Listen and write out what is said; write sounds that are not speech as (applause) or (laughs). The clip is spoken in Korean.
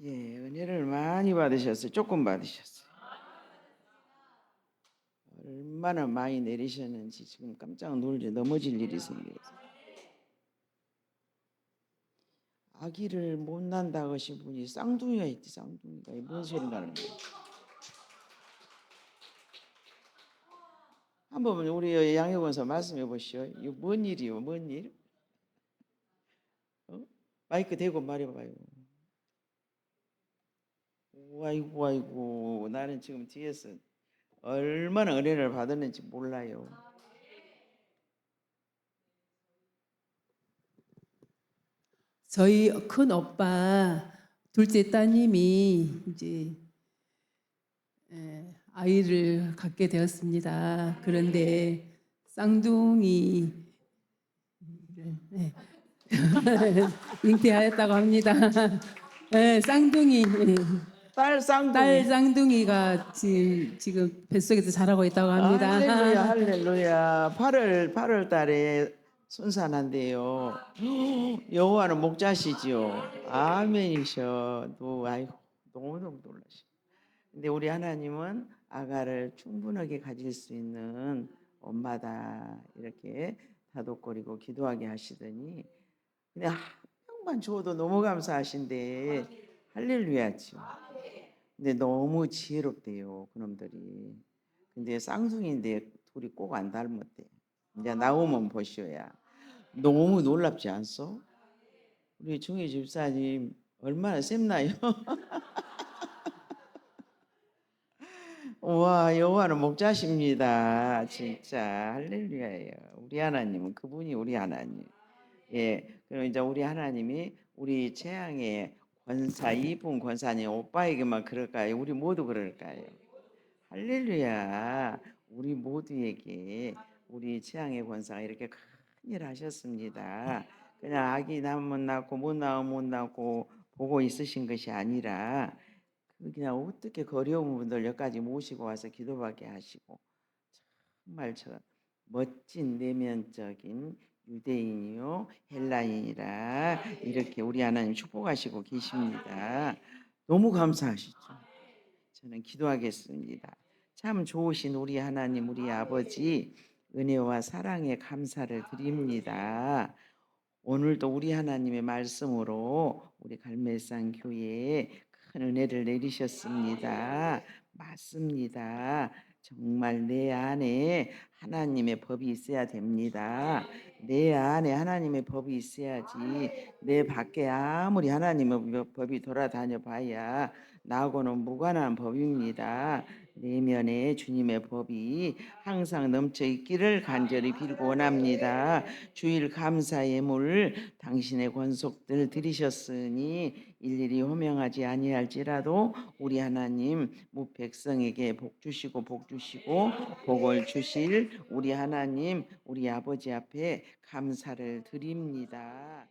예, 은혜를 많이 받으셨어요. 조금 받으셨어요. 얼마나 많이 내리셨는지 지금 깜짝 놀래 넘어질 일이 생겨서. 아기를 못 난다 하신 분이 쌍둥이가 있지 쌍둥이가 뭔 소리 나는 거야? 한번 우리 양효건서 말씀해 보시오. 이거 뭔 일이요? 뭔 일? 어? 마이크 대고 말해봐요. 아이고 아이고 나는 지금 뒤에서 얼마나 은혜를 받았는지 몰라요. 저희 큰 오빠 둘째 따님이 이제 에, 아이를 갖게 되었습니다. 그런데 쌍둥이 네. (laughs) 잉태하였다고 합니다. 네, 쌍둥이 딸 쌍둥이. 딸 쌍둥이가 지금 지금 뱃속에서 자라고 있다고 합니다. 할렐루야 (laughs) 할렐루야. 8월 8월 달에 순산한대요. (gasps) 여호와는 목자시지요. 아멘이셔 너 아이고 너무 너무 놀라시. 근데 우리 하나님은 아가를 충분하게 가질 수 있는 엄마다. 이렇게 다독거리고 기도하게 하시더니. 그냥 한 명만 줘도 너무 감사하신데. 할렐루야지요 근데 너무 지혜롭대요 그놈들이 근데 쌍둥이인데 둘이 꼭 안 닮았대. 이제 나오면 보시오야. 너무 놀랍지 않소? 우리 중희 집사님 얼마나 셉나요? (laughs) 와 여호와는 목자십니다. 진짜 할렐루야예요. 우리 하나님은 그분이 우리 하나님. 예, 그럼 이제 우리 하나님이 우리 재앙의 권사 이분 권사님 오빠에게만 그럴까요? 우리 모두 그럴까요? 할렐루야. 우리 모두에게 우리 재앙의 권사가 이렇게 큰 일 하셨습니다. 그냥 아기 낳으면 낳고 못 낳으면 못 낳고 보고 있으신 것이 아니라 그 그냥 어떻게 거려운 분들 여기까지 모시고 와서 기도받게 하시고 정말 저 멋진 내면적인 유대인이요 헬라인이라 이렇게 우리 하나님 축복하시고 계십니다. 너무 감사하시죠. 저는 기도하겠습니다. 참 좋으신 우리 하나님, 우리 아버지, 은혜와 사랑에 감사를 드립니다. 오늘도 우리 하나님의 말씀으로 우리 갈매산 교회에 큰 은혜를 내리셨습니다. 맞습니다. 정말 내 안에 하나님의 법이 있어야 됩니다. 내 안에 하나님의 법이 있어야지 내 밖에 아무리 하나님의 법이 돌아다녀 봐야 나하고는 무관한 법입니다. 내면에 주님의 법이 항상 넘쳐 있기를 간절히 빌고 원합니다. 주일 감사 예물 당신의 권속들 드리셨으니 일일이 호명하지 아니할지라도 우리 하나님 무 백성에게 복 주시고 복 주시고 복을 주실 우리 하나님 우리 아버지 앞에 감사를 드립니다.